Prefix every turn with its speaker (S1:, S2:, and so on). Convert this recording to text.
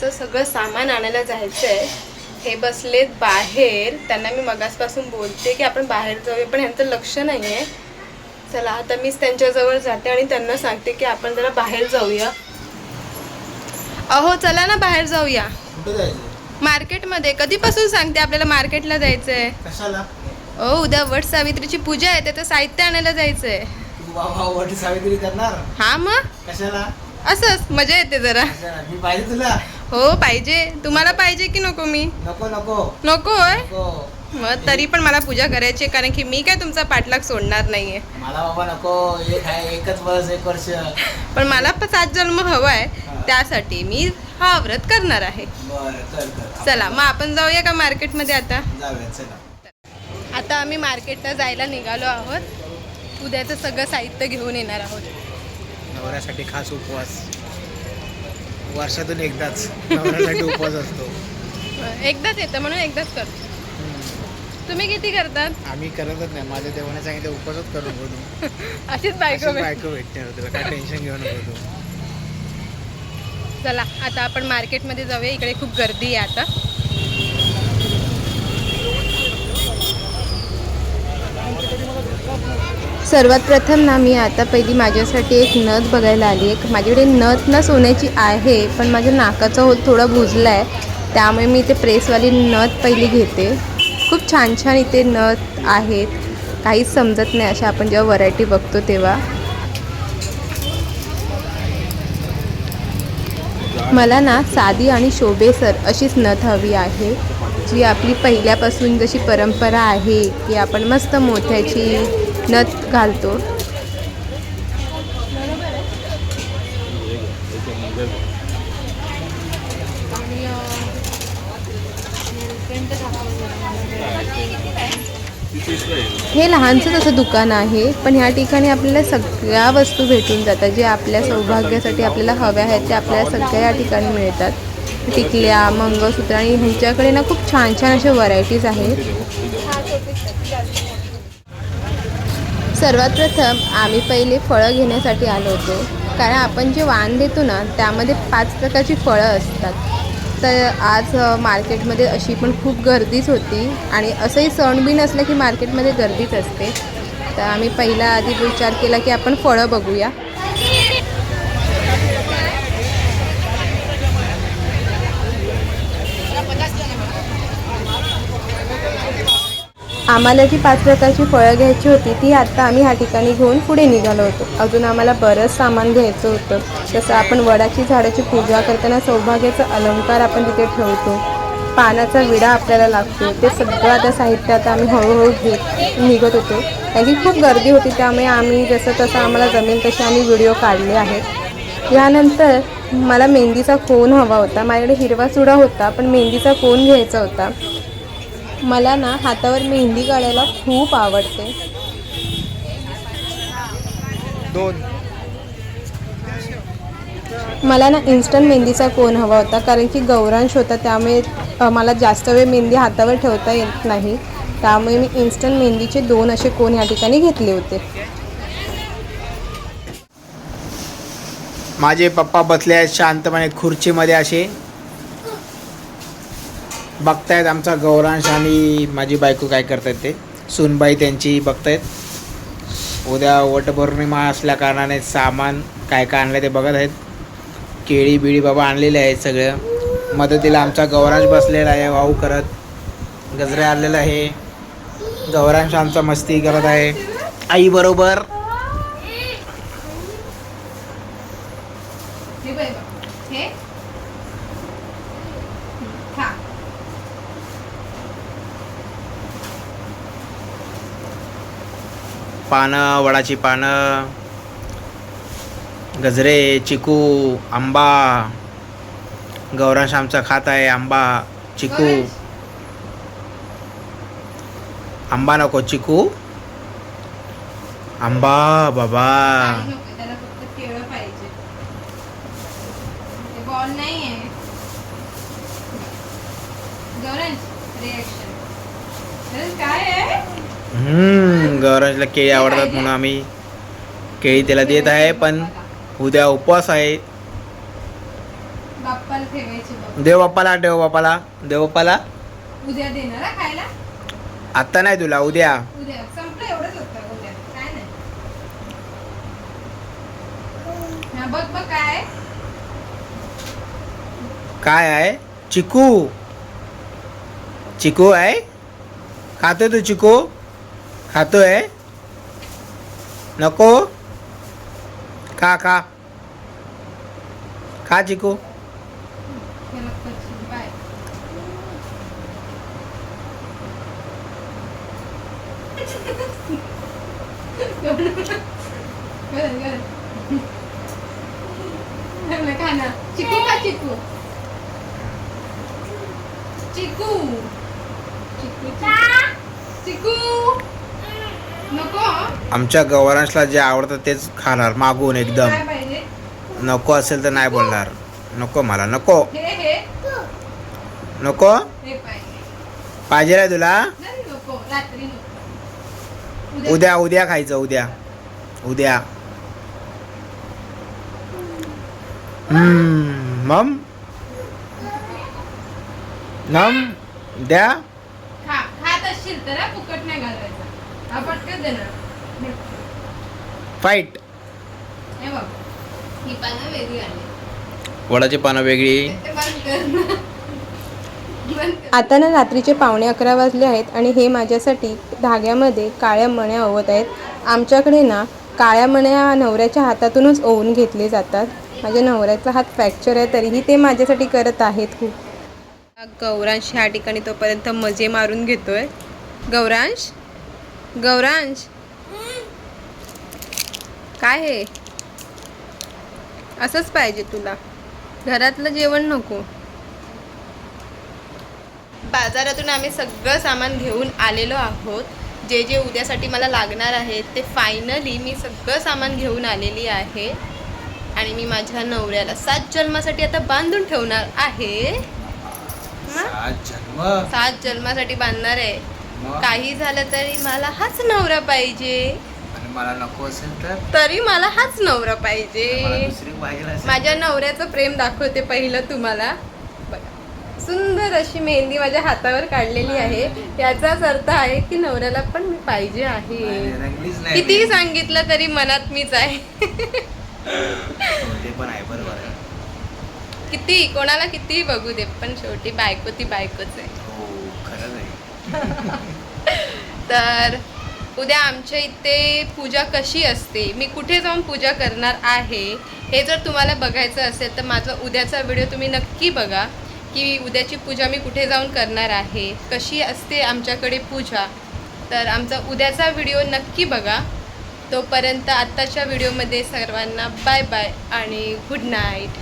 S1: पूजेचं सगळं सामान आणायला जायचं आहे हे बसलेत बाहेर. त्यांना मी मगासपासून बोलते की आपण बाहेर जाऊया पण ह्यांचं लक्ष नाही आहे चला आता मीच त्यांच्याजवळ जाते आणि त्यांना सांगते की आपण जरा बाहेर जाऊया. अहो चला ना बाहेर जाऊया. मार्केटमध्ये. कधीपासून सांगते आपल्याला मार्केटला जायचं आहे ओ उद्या वट सावित्रीची पूजा आहे त्याचं साहित्य आणायला जायचं आहे
S2: वटी सावित्री करणार?
S1: हा मग?
S2: कशाला?
S1: असंच मजा येते जरा.
S2: मी पाहिजे तुला.
S1: हो पाहिजे. तुम्हाला पाहिजे की नको मी?
S2: नको नको.
S1: नको मग तरी पण मला पूजा करायची आहे, कारण की मी काय तुमचा पाठलाग सोडणार नाहीये.
S2: मला बाबा नको. एक आहे एकच वर्ष एक वर्ष.
S1: पण मला पण सात जन्म हवा आहे. त्यासाठी मी हा व्रत करणार आहे. चला मग आपण जाऊया का मार्केटमध्ये आता?
S2: चला.
S1: आता आम्ही मार्केटला जायला निघालो आहोत. उद्याचं सगळं साहित्य घेऊन येणार आहोत.
S2: नवऱ्यासाठी खास उपवास. वर्षातून एकदाच. नवऱ्यासाठी उपवास असतो.
S1: एकदाच येतं म्हणून एकदाच करतो. तुम्ही किती करतात?
S2: आम्ही करतच नाही. माझ्या देवाने सांगितलं उपवासच करू नको तू.
S1: अशीच बायको भेट-
S2: बायको भेटणार तुला काय टेन्शन घेऊ नको तू.
S1: चला आता आपण मार्केटमध्ये जाऊया. इकडे खूप गर्दी आहे आता. सर्वात प्रथम ना मी आता पहिली माझ्यासाठी एक नथ बघायला आली आहे. माझ्याकडे नथ ना सोन्याची आहे पण माझ्या नाकाचा होत थोडा भुजला आहे. त्यामुळे मी इथे प्रेसवाली नथ पहिली घेते. खूप छान छान इथे नथ आहेत. काहीच समजत नाही अशा आपण जेव्हा व्हरायटी बघतो तेव्हा. मला ना साधी आणि शोभेसर अशीच नथ हवी आहे जी आपली पहिल्यापासून जशी परंपरा आहे की आपण मस्त मोठ्याची नथ घालतो. हे लहानसंच असं दुकान आहे पण ह्या ठिकाणी आपल्याला सगळ्या वस्तू भेटून जातात जे आपल्या सौभाग्यासाठी आपल्याला हव्या आहेत त्या आपल्याला सगळ्या या ठिकाणी मिळतात. टिकल्या मंगळसूत्र आणि ह्यांच्याकडे ना खूप छान छान अशा व्हरायटीज आहेत. सर्वात प्रथम आम्ही पहिले फळं घेण्यासाठी आलो होतो. कारण आपण जे वाण देतो ना त्यामध्ये पाच प्रकारची फळं असतात. तर आज मार्केटमध्ये अशी पण खूप गर्दीच होती आणि असंही सण बी नसलं की मार्केटमध्ये गर्दीच असते. तर आम्ही पहिला आधी विचार केला की आपण फळं बघूया. आम्हाला जी पाच प्रकारची फळं घ्यायची होती ती आत्ता आम्ही ह्या ठिकाणी घेऊन पुढे निघालो होतो. अजून आम्हाला बरंच सामान घ्यायचं होतं. जसं आपण वडाची झाडाची पूजा करताना सौभाग्याचा अलंकार आपण तिथे ठेवतो. पानाचा विडा आपल्याला लागतो. ते सगळं आता साहित्य आता आम्ही हळूहळू घेत निघत होतो. कारण की खूप गर्दी होती त्यामुळे आम्ही जसं तसं आम्हाला जमेल तसे आम्ही व्हिडिओ काढले आहेत. यानंतर मला मेहंदीचा कोन हवा होता. माझ्याकडे हिरवा चुडा होता पण मेहंदीचा कोन घ्यायचा होता. मला ना हातावर मेहंदी काढायला खूप आवडते.
S2: दोन.
S1: मला ना इन्स्टंट मेहंदीचा कोन हवा होता? कारण की गौरांश होता त्यामुळे मला जास्त वेळ मेहंदी हातावर ठेवता येत नाही. त्यामुळे मी इन्स्टंट मेहंदीचे दोन असे कोन या ठिकाणी घेतले होते.
S2: माझे पप्पा बसले आहेत शांतपणे खुर्चीमध्ये असे. बघतायत आमचा गौरांश आणि माझी बायको काय करतायत ते. सुनबाई त्यांची बघतायत. उद्या वटपौर्णिमा असल्या कारणाने सामान काय काय आणलं ते बघत आहेत. केळी बिळी बाबा आणलेले आहेत सगळं. मदतीला आमचा गौरांश बसलेला आहे वाहू करत. गजरे आणलेलं आहे. गौरांश आमचा मस्ती करत आहे. आईबरोबर पानं वडाची पानं गजरे चिकू आंबा गौरांश आमचा खात आहे आंबा चिकू. आंबा नको चिकू. आंबा बाबा.
S1: काय
S2: गौरांशला केळी आवडतात म्हणून आम्ही केळी त्याला देत आहे पण उद्या उपवास आहे. देव बाप्पाला देव बाप्पाला देव बाप्पाला.
S3: उद्या देणार खायला?
S2: आत्ता नाही तुला उद्या.
S3: काय
S2: आहे? चिकू. चिकू आहे? खातोय तू चिकू?
S3: ખાતો eh. Nako. Kaka. ખા
S2: आमच्या गवारांशला जे आवडतं तेच खाणार मागून एकदम. नको असेल तर नाही बोलणार. नको मला नको. नको?
S3: पाहिजे.
S2: आहे तुला? उद्या. उद्या खायचं उद्या. उद्या. हम्म, मम. नम द्या.
S3: फुकट नाही घालवायचा. हा पटकन देणार
S2: फाईट
S3: हे बघ ही पानं वेगळी आली
S2: वडाची पानं वेगळी.
S1: आता ना रात्रीचे पावणे अकरा वाजले आहेत आणि हे माझ्यासाठी धाग्यामध्ये काळ्या मण्या ओवत आहेत. आमच्याकडे ना काळ्या मण्या नवऱ्याच्या हातातूनच ओवून घेतले जातात. माझ्या नवऱ्याचा हात फ्रॅक्चर आहे तरीही ते माझ्यासाठी करत आहेत खूप. गौरांश ह्या ठिकाणी तोपर्यंत मजे मारून घेतोय. गौरांश? गौरांश? काय हे? असंच पाहिजे तुला. घरातलं जेवण नको. बाजारातून आम्ही सगळं सामान घेऊन आलेलो आहोत. जे जे उद्यासाठी मला लागणार आहे ते फायनली मी सगळं सामान घेऊन आलेली आहे. आणि मी माझ्या नवऱ्याला सात जन्मासाठी आता बांधून ठेवणार आहे?
S2: जन्म?
S1: सात जन्मासाठी बांधणार आहे. काही झालं तरी मला हाच नवरा पाहिजे.
S2: मला नको असेल तर?
S1: तरी मला हाच नवरा पाहिजे. माझ्या नवऱ्याचं प्रेम दाखवते पहिलं तुम्हाला. बघा. सुंदर अशी मेहंदी माझ्या हातावर काढलेली आहे. याचाच अर्थ आहे की नवऱ्याला पण मी पाहिजे आहे. कितीही सांगितलं तरी मनात मीच आहे. किती कोणाला कितीही बघू दे पण शेवटी बायको ती बायकोच
S2: आहे.
S1: तर उद्या आमच्या इथे पूजा कशी असते? मी कुठे जाऊन पूजा करणार आहे? हे जर तुम्हाला बघायचं असेल तर माझा उद्याचा व्हिडिओ तुम्ही नक्की बघा की उद्याची पूजा मी कुठे जाऊन करणार आहे? कशी असते आमच्याकडे पूजा? तर आमचा उद्याचा व्हिडिओ नक्की बघा. तोपर्यंत आत्ताच्या व्हिडिओमध्ये सर्वांना बाय बाय आणि गुड नाईट.